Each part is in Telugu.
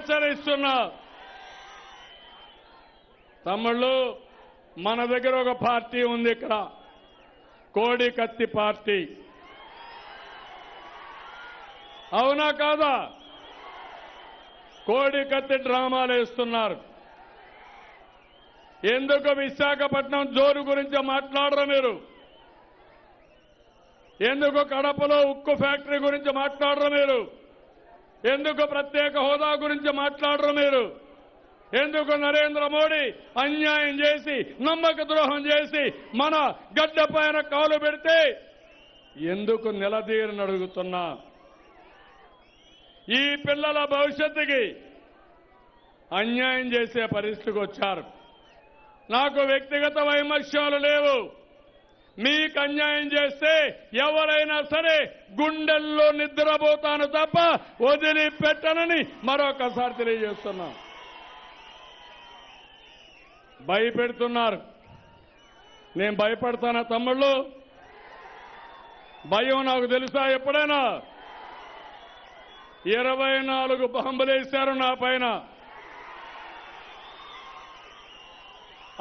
హెచ్చరిస్తున్నా. తమ్ముళ్ళు మన దగ్గర ఒక పార్టీ ఉంది ఇక్కడ. కోడి కత్తి పార్టీ. అవునా కాదా? కోడి కత్తి డ్రామాలు వేస్తున్నారు. ఎందుకు విశాఖపట్నం జోరు గురించి మాట్లాడరు మీరు? ఎందుకు కడపలో ఉక్కు ఫ్యాక్టరీ గురించి మాట్లాడరు మీరు? ఎందుకు ప్రత్యేక హోదా గురించి మాట్లాడరు మీరు? ఎందుకు నరేంద్ర మోడీ అన్యాయం చేసి నమ్మక ద్రోహం చేసి మన గడ్డ పైన కాలు పెడితే ఎందుకు నిలదీరని అడుగుతున్నా? ఈ పిల్లల భవిష్యత్తుకి అన్యాయం చేసే పరిస్థితికి వచ్చారు. నాకు వ్యక్తిగత వైమర్శాలు లేవు. మీకు అన్యాయం చేస్తే ఎవరైనా సరే గుండెల్లో నిద్రపోతాను తప్ప వదిలిపెట్టనని మరొకసారి తెలియజేస్తున్నాం. భయపెడుతున్నారు. నేను భయపడతానా తమ్ముళ్ళు? భయం నాకు తెలుసా ఎప్పుడైనా? ఇరవై నాలుగు బాంబులేశారు నా పైన.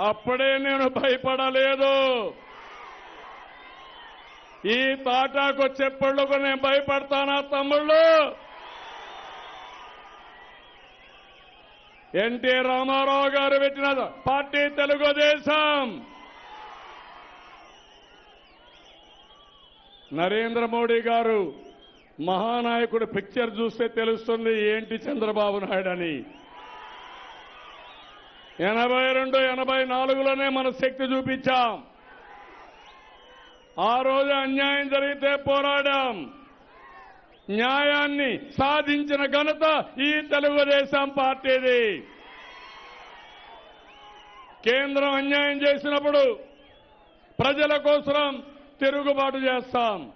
అప్పుడే నేను భయపడలేదు. ఈ తాటాకు చెప్పుళ్ళకు నేను భయపడతానా తమ్ముళ్ళు? ఎన్టీ రామారావు గారు పెట్టిన పార్టీ తెలుగుదేశం. నరేంద్ర మోడీ గారు మహానాయకుడు పిక్చర్ చూస్తే తెలుస్తుంది ఏంటి చంద్రబాబు నాయుడు అని. ఎనభై రెండు ఎనభై నాలుగులోనే మన శక్తి చూపించాం. ఆ రోజు అన్యాయం జరిగితే పోరాడాం. న్యాయాన్ని సాధించిన ఘనత ఈ తెలుగుదేశం పార్టీది. కేంద్రం అన్యాయం చేసినప్పుడు ప్రజల కోసం తిరుగుబాటు చేస్తాం.